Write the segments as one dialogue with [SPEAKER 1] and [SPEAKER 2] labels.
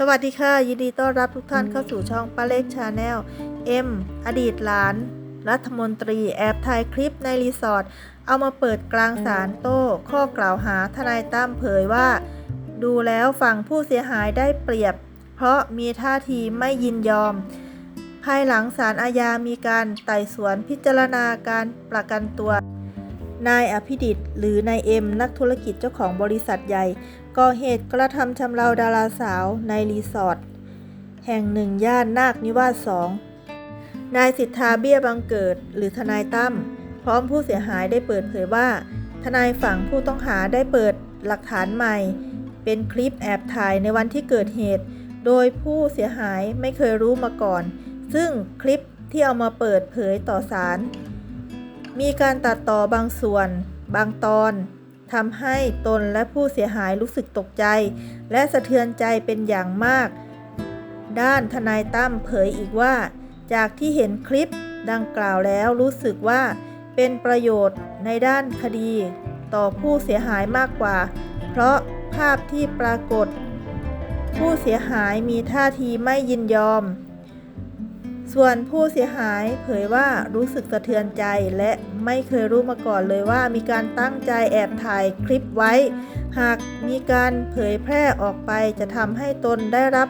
[SPEAKER 1] สวัสดีค่ะ ยินดีต้อนรับทุกท่านเข้าสู่ช่องป้าเล็กชาแนลเอ็มอดีตหลาน รัฐมนตรีแอบถ่ายคลิปในรีสอร์ทเอามาเปิดกลางศาลโต้ข้อกล่าวหาทนายตั้มเผยว่า ดูแล้วฝั่งผู้เสียหายได้เปรียบ เพราะมีท่าทีไม่ยินยอม ภายหลังศาลอาญามีการไต่สวนพิจารณาการประกันตัวนายอภิดิษฐ์หรือนายเอ็มนักธุรกิจเจ้าของบริษัทใหญ่ ก่อเหตุกระทำชำเราดาราสาวในรีสอร์ทแห่งหนึ่งย่านนาคนิวาสสองนายสิทธาเบี้ยบังเกิดหรือทนายตั้มพร้อมผู้เสียหายได้เปิดเผยว่า ทนายฝั่งผู้ต้องหาได้เปิดหลักฐานใหม่ เป็นคลิปแอบถ่ายในวันที่เกิดเหตุ โดยผู้เสียหายไม่เคยรู้มาก่อน ซึ่งคลิปที่เอามาเปิดเผยต่อศาลมีการตัดต่อบางส่วน บางตอน ทำให้ตนและผู้เสียหายรู้สึกตกใจ และสะเทือนใจเป็นอย่างมาก ด้านทนายตั้มเผยอีกว่า จากที่เห็นคลิปดังกล่าวแล้วรู้สึกว่า เป็นประโยชน์ในด้านคดี ต่อผู้เสียหายมากกว่า เพราะภาพที่ปรากฏ ผู้เสียหายมีท่าทีไม่ยินยอม ส่วนผู้เสียหายเผยว่ารู้สึกสะเทือนใจและไม่เคยรู้มาก่อนเลยว่ามีการตั้งใจแอบถ่ายคลิปไว้ หากมีการเผยแพร่ออกไปจะทำให้ตนได้รับ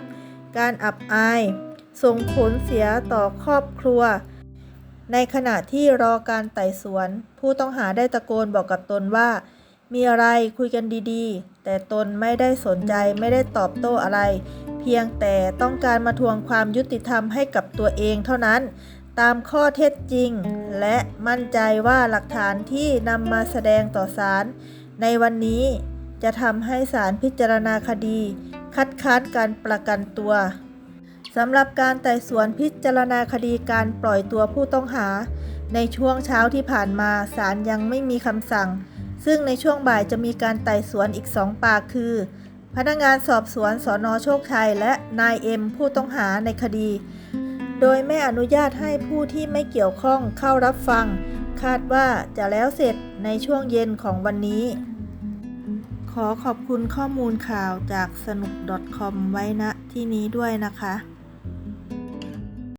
[SPEAKER 1] การอับอาย ส่งผลเสียต่อครอบครัว ในขณะที่รอการไต่สวน ผู้ต้องหาได้ตะโกนบอกกับตนว่า มีอะไรคุยกันดีๆ แต่ตนไม่ได้สนใจไม่ได้ตอบโต้อะไร เพียงแต่ต้องการมาทวงความยุติธรรมให้กับตัวเองเท่านั้น ตามข้อเท็จจริง และมั่นใจว่าหลักฐานที่นำมาแสดงต่อศาลในวันนี้จะทำให้ศาลพิจารณาคดี คัดค้านการประกันตัวสำหรับการไต่สวนพิจารณาคดีการปล่อยตัวผู้ต้องหา ในช่วงเช้าที่ผ่านมาศาลยังไม่มีคำสั่ง ซึ่งในช่วงบ่ายจะมีการไต่สวนอีกสองปากคือ พนักงานสอบสวนสอนอโชคชัยและนายเอ็มผู้ต้องหาในคดี โดยไม่อนุญาตให้ผู้ที่ไม่เกี่ยวข้องเข้ารับฟัง คาดว่าจะแล้วเสร็จในช่วงเย็นของวันนี้ ขอขอบคุณข้อมูลข่าวจากสนุก .com ไว้ณที่นี้ด้วยนะคะ